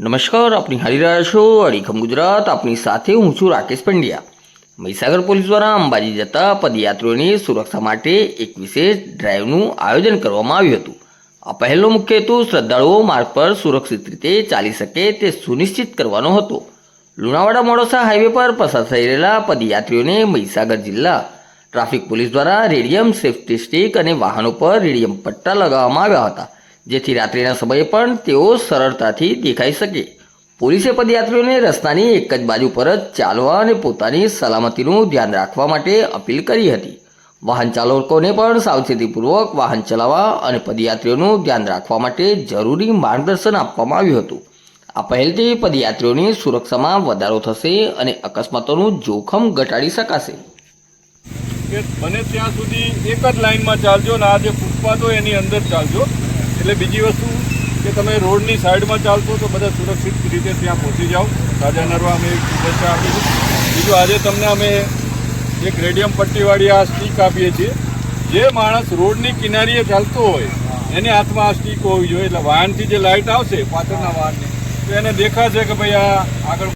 નમસ્કાર, આપની હારી રહ્યા છો, અડીખમ ગુજરાત, આપની સાથે હું છું રાકેશ પંડ્યા. મહીસાગર પોલીસ દ્વારા અંબાજી જતા પદયાત્રીઓની સુરક્ષા માટે એક વિશેષ ડ્રાઈવનું આયોજન કરવામાં આવ્યું હતું. આ પહેલનો મુખ્ય હેતુ શ્રદ્ધાળુઓ માર્ગ પર સુરક્ષિત રીતે ચાલી શકે તે સુનિશ્ચિત કરવાનો હતો. લુણાવાડા મોડાસા હાઈવે પર પસાર થઈ રહેલા પદયાત્રીઓને મહીસાગર જિલ્લા ટ્રાફિક પોલીસ દ્વારા રેડિયમ સેફ્ટી સ્ટિક અને વાહનો પર રેડિયમ પટ્ટા લગાવવામાં આવ્યા હતા. જેથી રાત્રિના સમયે પણ તેઓ સરળતાથી દેખાઈ શકે. પોલીસે પદયાત્રીઓને રસ્તાની એક જ બાજુ પર જ ચાલવા અને પોતાની સલામતીનું ધ્યાન રાખવા માટે અપીલ કરી હતી. વાહન ચાલકોને પણ સાવચેતીપૂર્વક વાહન ચલાવવા અને પદયાત્રીઓનું ધ્યાન રાખવા માટે જરૂરી માર્ગદર્શન આપવામાં આવ્યું હતું. આ પહેલથી પદયાત્રીઓની સુરક્ષામાં વધારો થશે અને અકસ્માતોનું જોખમ ઘટાડી શકાશે. બને ત્યાં સુધી એક જ લાઇનમાં ચાલજો અને આ જે ફૂટપાથ હોય એની અંદર ચાલજો. એટલે બીજી વસ્તુ કે તમે રોડની સાઈડમાં ચાલશો તો બધા સુરક્ષિત રીતે ત્યાં પહોંચી જાઓ. રાજા નરવા અમે એક શુભેચ્છા આપીશું બીજું, આજે તમને અમે એક રેડિયમ પટ્ટીવાળી આ સ્ટીક આપીએ છીએ. જે માણસ રોડની કિનારીએ ચાલતો હોય, એની હાથમાં આ સ્ટીક હોવી જોઈએ. એટલે વાહનથી જે લાઇટ આવશે, પાછળના વાહનની, તો એને દેખાશે કે ભાઈ આ આગળ